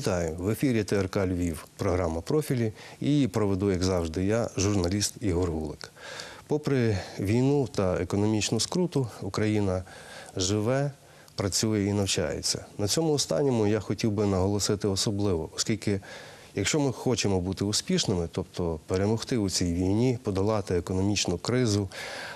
Вітаю в ефірі ТРК Львів. Програма профілі. І проведу, як завжди, я, журналіст Ігор Гулик. Попри війну та економічну скруту, Україна живе, працює і навчається. На цьому останньому я хотів би наголосити особливо, оскільки. Якщо ми хочемо бути успішними, тобто перемогти у цій війні, подолати економічну кризу,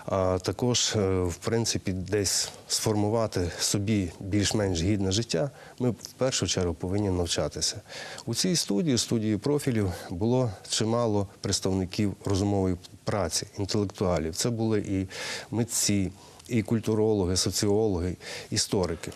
а також, е, в принципі, десь сформувати собі більш-менш гідне життя, ми в першу чергу повинні навчатися. У цій студії, студії профілів, було чимало представників розумової праці, інтелектуалів. Це були і митці, і культурологи, соціологи, історики.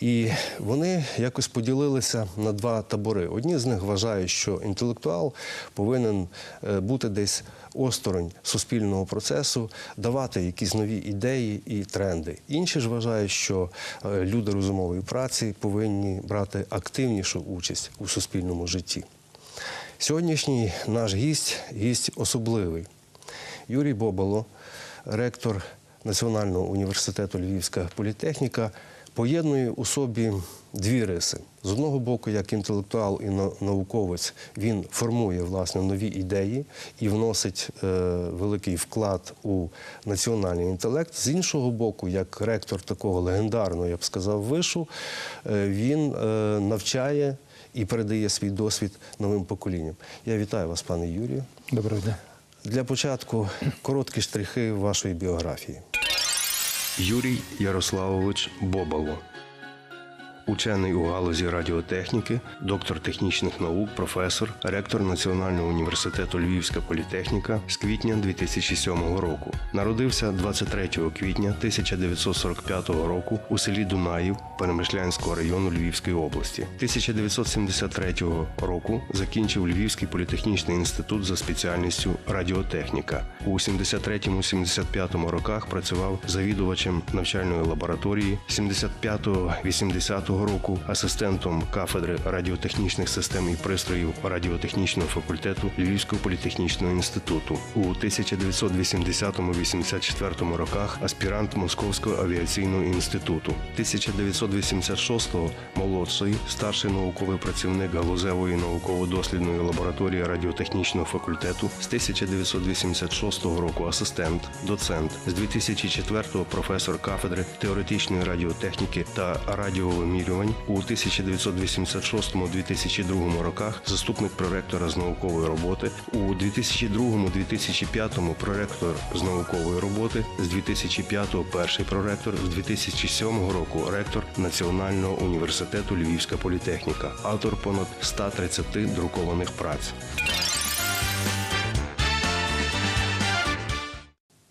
І вони якось поділилися на два табори. Одні з них вважають, що інтелектуал повинен е, бути десь осторонь суспільного процесу, давати якісь нові ідеї і тренди. Інші ж вважають, що е, люди розумової праці повинні брати активнішу участь у суспільному житті. Сьогоднішній наш гість гість особливий. Юрій Бобало, ректор Національного університету Львівська політехніка, поєднує у собі дві риси. З одного боку, як інтелектуал і науковець, він формує власне нові ідеї і вносить е, великий вклад у національний інтелект. З іншого боку, як ректор такого легендарного, я б сказав, вишу, е, він е, навчає і передає свій досвід новим поколінням. Я вітаю вас, пане Юрію. Доброго дня. Для початку короткі штрихи вашої біографії. Юрій Ярославович Бобало. Учений у галузі радіотехніки, доктор технічних наук, професор, ректор Національного університету Львівська політехніка з квітня 2007 року. Народився 23 квітня 1945 року у селі Дунаїв Перемишлянського району Львівської області. 1973 року закінчив Львівський політехнічний інститут за спеціальністю радіотехніка. У 73-75 роках працював завідувачем навчальної лабораторії 75-80 року асистентом кафедри радіотехнічних систем і пристроїв радіотехнічного факультету Львівського політехнічного інституту. У 1980-84 роках аспірант Московського авіаційного інституту. 1986-го молодший старший науковий працівник галузевої науково-дослідної лабораторії радіотехнічного факультету з 1986 року асистент, доцент з 2004-го професор кафедри теоретичної радіотехніки та радіовимірювань у 1986-2002 роках заступник проректора з наукової роботи. У 2002-2005 проректор з наукової роботи. З 2005 перший проректор. З 2007 року ректор Національного університету Львівська політехніка, автор понад 130 друкованих праць.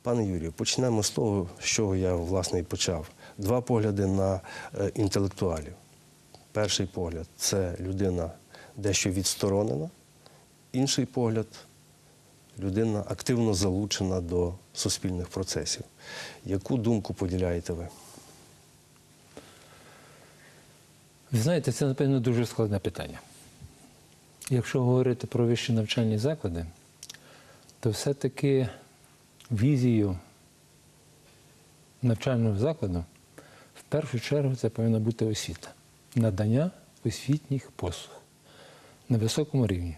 Пане Юрію, почнемо з того, з чого я власне і почав. Два погляди на е, інтелектуалів. Перший погляд це людина дещо відсторонена, інший погляд людина активно залучена до суспільних процесів. Яку думку поділяєте ви? Ви знаєте, це, напевно, дуже складне питання. Якщо говорити про вищі навчальні заклади, то все-таки візією навчального закладу першу чергу це повинна бути освіта, надання освітніх послуг на високому рівні.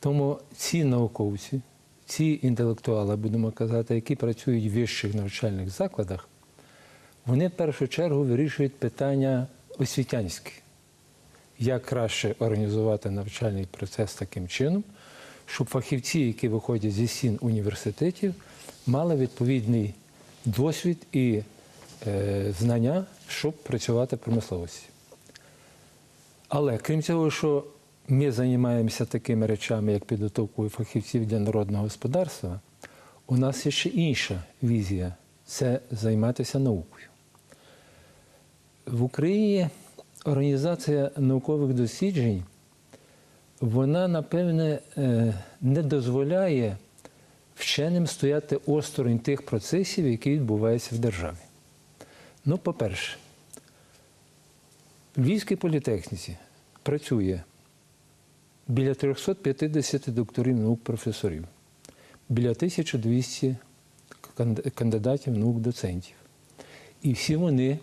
Тому ці науковці, ці інтелектуали, будемо казати, які працюють в вищих навчальних закладах, вони в першу чергу вирішують питання освітянські. Як краще організувати навчальний процес таким чином, щоб фахівці, які виходять зі стін університетів, мали відповідний досвід і знання, щоб працювати в промисловості. Але крім цього, що ми займаємося такими речами, як підготовкою фахівців для народного господарства, у нас є ще інша візія це займатися наукою. В Україні організація наукових досліджень, вона, напевне, е, не дозволяє вченим стояти осторонь тих процесів, які відбуваються в державі. Ну, по-перше, в Львівській політехніці працює біля 350 докторів наук професорів, біля 1200 кандидатів наук доцентів. І всі вони,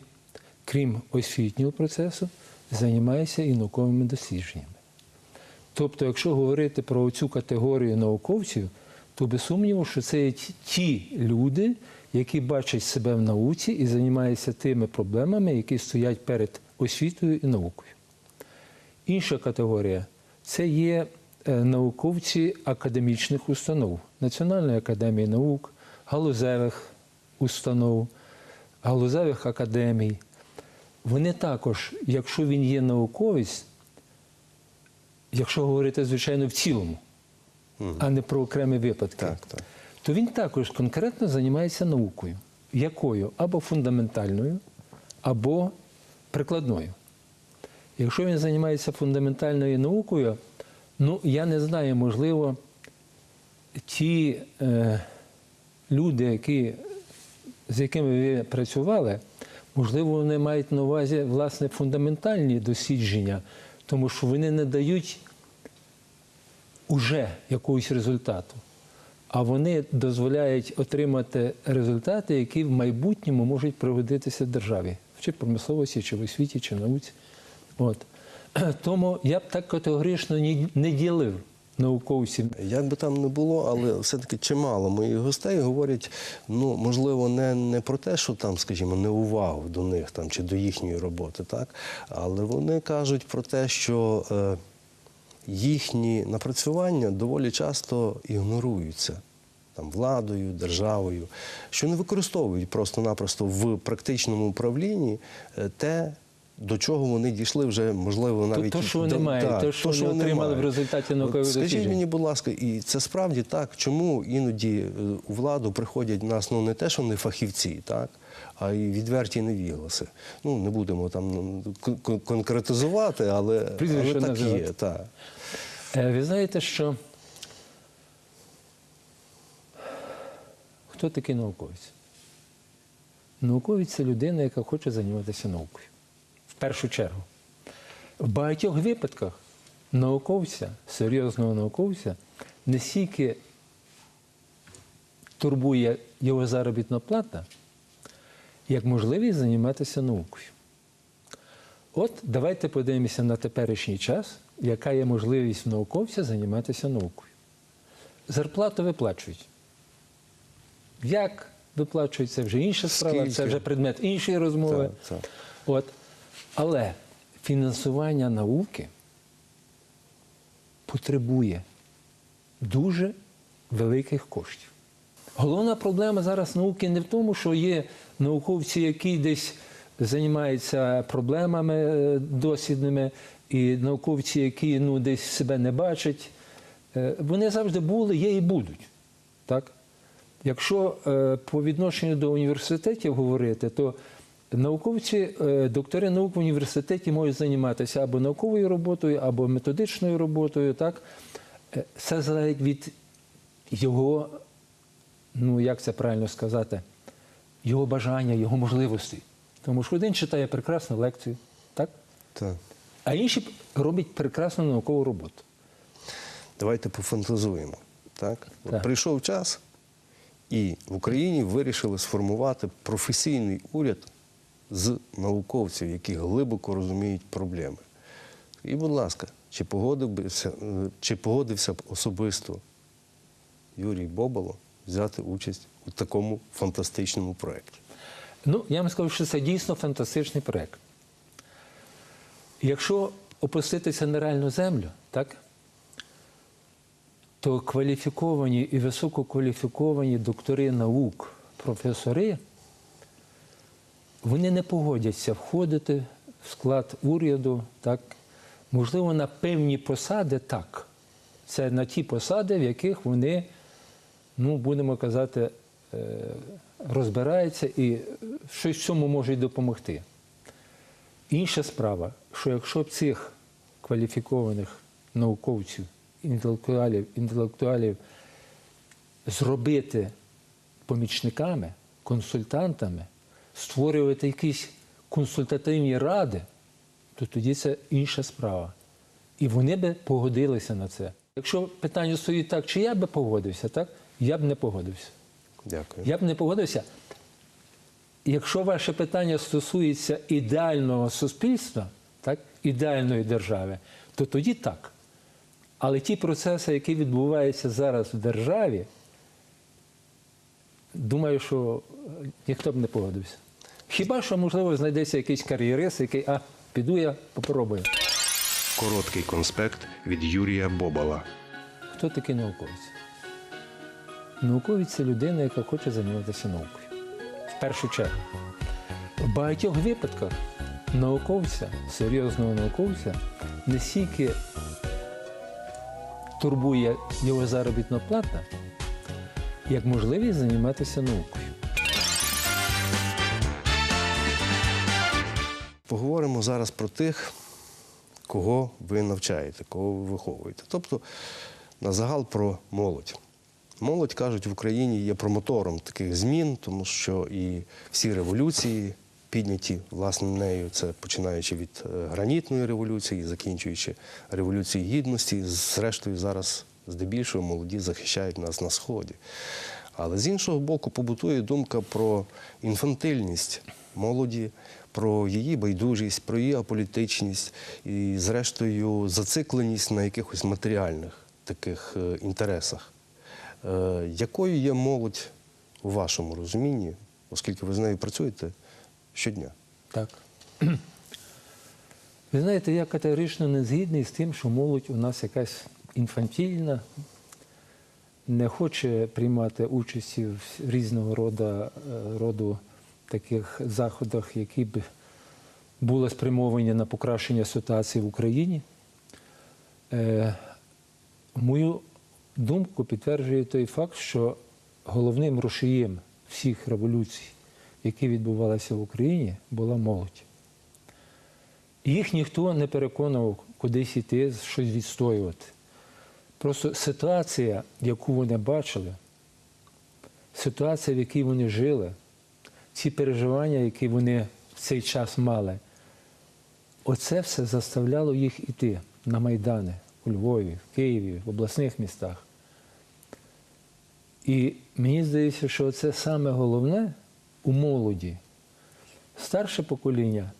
крім освітнього процесу, займається і науковими дослідженнями. Тобто, якщо говорити про цю категорію науковців, то без сумніву, що це ті люди, які бачать себе в науці і займаються тими проблемами, які стоять перед освітою і наукою. Інша категорія це є е, науковці академічних установ, Національної академії наук, галузевих установ, галузевих академій. Вони також, якщо він є науковець, якщо говорити, звичайно, в цілому, а не про окремі випадки, Так, так. То він також конкретно займається наукою. Якою? Або фундаментальною, або прикладною. Якщо він займається фундаментальною наукою, ну я не знаю, можливо, ті е, люди, які, з якими ви працювали, можливо, вони мають на увазі власне фундаментальні дослідження, тому що вони не дають уже якогось результату, а вони дозволяють отримати результати, які в майбутньому можуть пригодитися державі, чи промисловості, чи в освіті, чи науці. От. Тому я б так категорично не ділив науковців. Як би там не було, але все-таки чимало моїх гостей говорять, ну можливо, не, не про те, що там, скажімо, не увагу до них там чи до їхньої роботи, так, але вони кажуть про те, що е, їхні напрацювання доволі часто ігноруються. Там владою, державою, що не використовують просто-напросто в практичному управлінні е, те, до чого вони дійшли вже, можливо, навіть то, що вони мають, то, що вони вони отримали в результаті наукових Скажіть досліджень. мені, будь ласка, і це справді так, чому іноді е, у владу приходять нас ну не те, що не фахівці, так, а й відверті невігласи. Ну не будемо там кон- кон- конкретизувати, але, але так називати. є. Так. Е, Ви знаєте, що хто такий науковець? Науковець це людина, яка хоче займатися наукою. В першу чергу. В багатьох випадках науковця, серйозного науковця, не стільки турбує його заробітна плата, як можливість займатися наукою. От давайте подивимося на теперішній час, яка є можливість в науковця займатися наукою. Зарплату виплачують. Як виплачують, це вже інша справа, це вже предмет іншої розмови. Так, так. От. Але фінансування науки потребує дуже великих коштів. Головна проблема зараз науки не в тому, що є науковці, які десь займаються проблемами е, дослідними, і науковці, які ну, десь себе не бачать. Е, Вони завжди були, є і будуть. Так? Якщо е, по відношенню до університетів говорити, то науковці, е, доктори наук в університеті можуть займатися або науковою роботою, або методичною роботою. Так? Е, Це залежить від його, ну як це правильно сказати, його бажання, його можливостей. Тому що один читає прекрасну лекцію, так? Так. А інші роблять прекрасну наукову роботу. Давайте пофантазуємо. Так? Так. Прийшов час, і в Україні вирішили сформувати професійний уряд з науковців, які глибоко розуміють проблеми. І, будь ласка, чи погодився, е, чи погодився б особисто Юрій Бобало взяти участь у такому фантастичному проєкті? Ну, я вам скажу, що це дійсно фантастичний проєкт. Якщо опуститися на реальну землю, так, то кваліфіковані і висококваліфіковані доктори наук, професори, вони не погодяться входити в склад уряду, так, можливо, на певні посади так. Це на ті посади, в яких вони, ну, будемо казати, е, розбираються і щось в цьому можуть допомогти. Інша справа, що якщо б цих кваліфікованих науковців, інтелектуалів, інтелектуалів зробити помічниками, консультантами, створювати якісь консультативні ради, то тоді це інша справа. І вони би погодилися на це. Якщо питання стоїть так, чи я би погодився, так? Я б не погодився. Дякую. Я б не погодився. Якщо ваше питання стосується ідеального суспільства, так, ідеальної держави, то тоді так. Але ті процеси, які відбуваються зараз в державі, думаю, що е, ніхто б не погодився. Хіба що, можливо, знайдеться якийсь кар'єрист, який, а, піду я попробую. Короткий конспект від Юрія Бобала. Хто такий науковець? Науковець це людина, яка хоче займатися наукою. Першу чергу. В багатьох випадках науковця, серйозного науковця, не стільки турбує його заробітна плата, як можливість займатися наукою. Поговоримо зараз про тих, кого ви навчаєте, кого ви виховуєте. Тобто на загал про молодь. Молодь, кажуть, в Україні є промотором таких змін, тому що і всі революції підняті власне нею, це починаючи від е, гранітної революції, закінчуючи революцією гідності, зрештою зараз здебільшого молоді захищають нас на сході. Але з іншого боку, побутує думка про інфантильність молоді, про її байдужість, про її аполітичність і, зрештою, зацикленість на якихось матеріальних таких е, інтересах. Е, Якою є молодь у вашому розумінні, оскільки ви з нею працюєте щодня? Так. Ви знаєте, я категорично не згідний з тим, що молодь у нас якась інфантільна, не хоче приймати участі в різного роду, е, роду таких заходах, які б були спрямовані на покращення ситуації в Україні. Е, Мою думку підтверджує той факт, що головним рушієм всіх революцій, які відбувалися в Україні, була молодь. Їх ніхто не переконував кудись іти, щось відстоювати. Просто ситуація, яку вони бачили, ситуація, в якій вони жили, ці переживання, які вони в цей час мали, оце все заставляло їх іти на Майдани у Львові, в Києві, в обласних містах. І мені здається, що це саме головне у молоді. Старше покоління,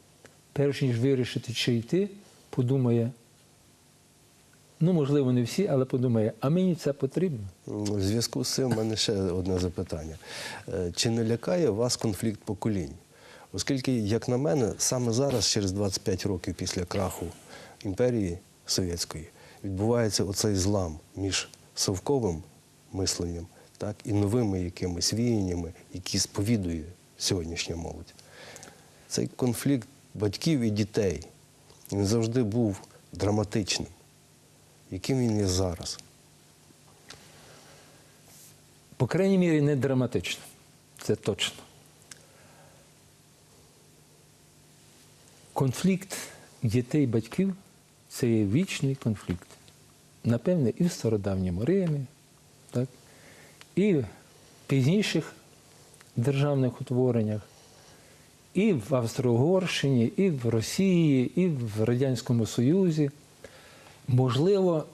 перш ніж вирішити, чи йти, подумає, ну, можливо, не всі, але подумає, а мені це потрібно. У зв'язку з цим в мене ще одне запитання. Е, Чи не лякає вас конфлікт поколінь? Оскільки, як на мене, саме зараз, через 25 років після краху імперії совєтської, відбувається оцей злам між совковим мисленням так, і новими якимись віяннями, які сповідує сьогоднішня молодь. Цей конфлікт батьків і дітей він завжди був драматичним. Яким він є зараз? По крайній мірі, не драматично. Це точно. Конфлікт дітей і батьків це є вічний конфлікт. Напевне, і в стародавньому Римі, так? І в пізніших державних утвореннях, і в Австро-Угорщині, і в Росії, і в Радянському Союзі. Можливо,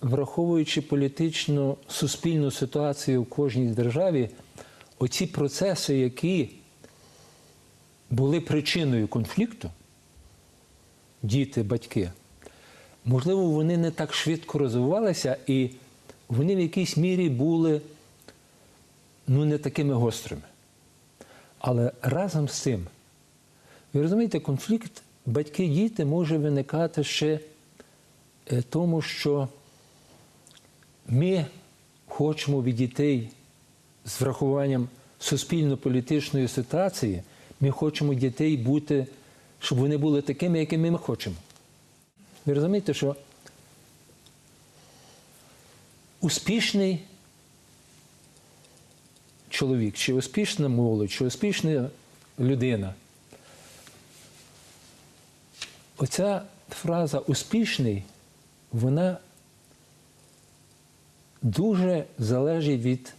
враховуючи політичну суспільну ситуацію в кожній державі, оці процеси, які були причиною конфлікту, діти, батьки, можливо, вони не так швидко розвивалися і вони в якійсь мірі були ну, не такими гострими. Але разом з цим, ви розумієте, конфлікт батьки-діти може виникати ще е, тому, що ми хочемо від дітей з врахуванням суспільно-політичної ситуації, ми хочемо дітей бути, щоб вони були такими, якими ми хочемо. Ви розумієте, що успішний чоловік, чи успішна молодь, чи успішна людина. Оця фраза успішний, вона дуже залежить від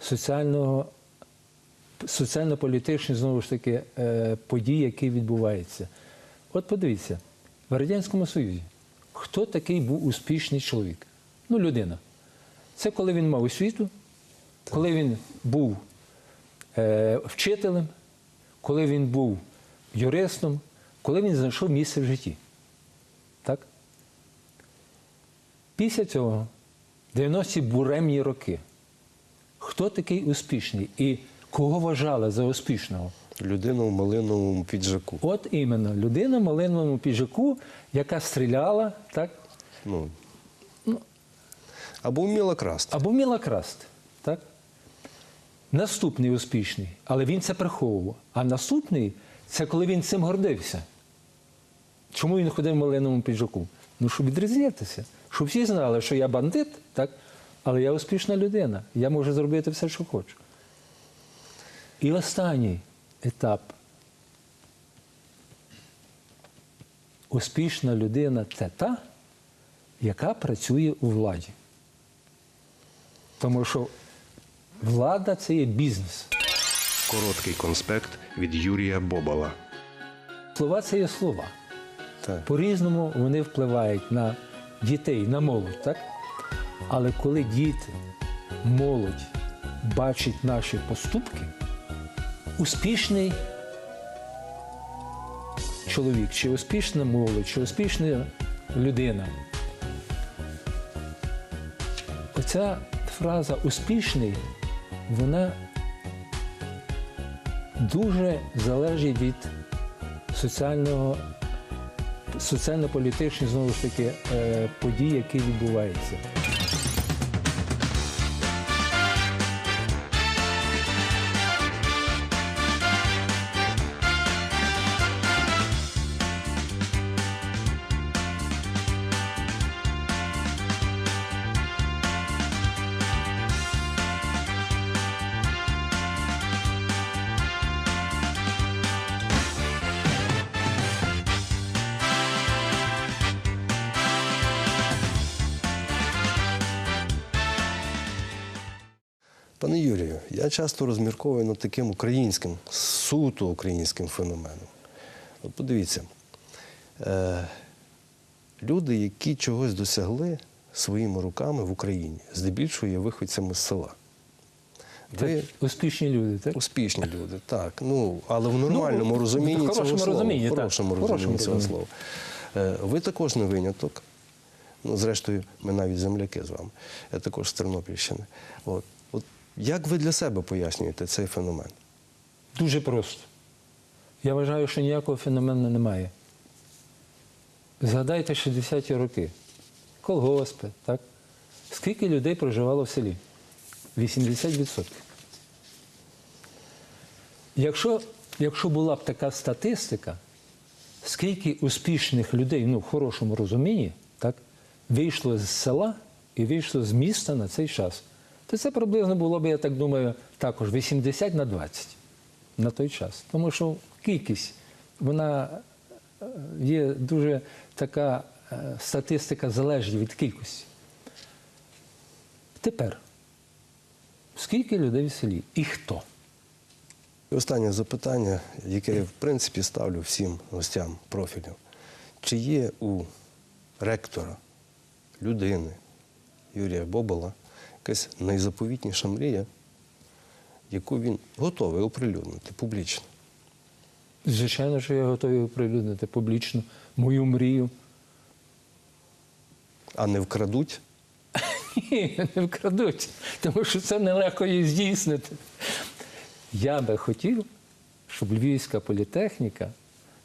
соціального, соціально-політичних, знову ж таки, е, подій, які відбуваються. От подивіться, в Радянському Союзі хто такий був успішний чоловік? Ну, людина. Це коли він мав освіту, коли він був е, вчителем, коли він був юристом, коли він знайшов місце в житті. Так? Після цього 90-ті буремні роки. Хто такий успішний і кого вважали за успішного? Людина в малиновому піджаку. От іменно, людина в малиновому піджаку, яка стріляла, так? Ну. ну. Або вміла красти. Або вміла красти. Наступний успішний, але він це приховував. А наступний це коли він цим гордився. Чому він ходив в малиновому піджаку? Ну, щоб відрізнятися. Щоб всі знали, що я бандит, так? але я успішна людина. Я можу зробити все, що хочу. І останній етап. Успішна людина це та, яка працює у владі. Тому що влада це є бізнес. Короткий конспект від Юрія Бобала. Слова це є слова. По-різному вони впливають на дітей, на молодь, так? Але коли діти, молодь бачать наші поступки, успішний чоловік, чи успішна молодь, чи успішна людина. Оця фраза успішний, вона дуже залежить від соціального соціально-політичних знову ж таки подій, які відбуваються. Пане Юрію, я часто розмірковую над таким українським, суто українським феноменом. От подивіться, е, люди, які чогось досягли своїми руками в Україні, здебільшого є виходцями з села. Це успішні люди, так? Успішні люди, так. Ну, але в нормальному Ну, розумінні в хорошому цього слова. розумінні, в хорошому розумінні цього розумінні. слова. Е, Ви також не виняток. Ну, зрештою, ми навіть земляки з вами. Я також з Тернопільщини. От. Як ви для себе пояснюєте цей феномен? Дуже просто. Я вважаю, що ніякого феномену немає. Згадайте 60-ті роки. Колгоспи, так? Скільки людей проживало в селі? 80%. Якщо, якщо була б така статистика, скільки успішних людей, ну, в хорошому розумінні, так, вийшло з села і вийшло з міста на цей час, то це приблизно було б, я так думаю, також 80 на 20 на той час. Тому що кількість, вона е, є дуже така е, статистика залежить від кількості. Тепер, скільки людей в селі і хто? І останнє запитання, яке я в принципі ставлю всім гостям профілю. Чи є у ректора, людини Юрія Бобола якась найзаповітніша мрія, яку він готовий оприлюднити публічно? Звичайно, що я готовий оприлюднити публічно мою мрію. А не вкрадуть? Ні, не вкрадуть, тому що це нелегко її здійснити. Я би хотів, щоб Львівська політехніка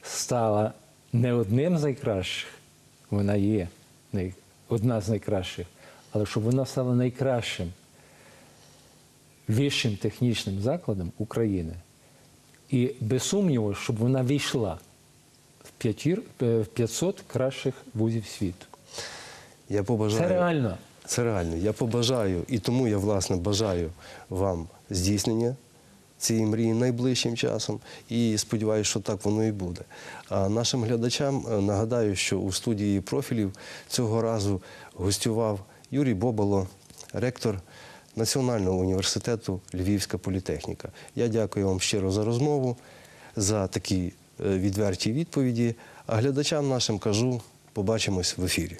стала не одним з найкращих, вона є одна з найкращих, але щоб вона стала найкращим вищим технічним закладом України. І без сумніву, щоб вона війшла в п'ятір- е, 500 кращих вузів світу. Я побажаю. Це реально. Це реально. Я побажаю, і тому я, власне, бажаю вам здійснення цієї мрії найближчим часом. І сподіваюся, що так воно і буде. А нашим глядачам е, нагадаю, що у студії профілів цього разу гостював Юрій Боболо, ректор Національного університету Львівська політехніка. Я дякую вам щиро за розмову, за такі е, відверті відповіді. А глядачам нашим кажу, побачимось в ефірі.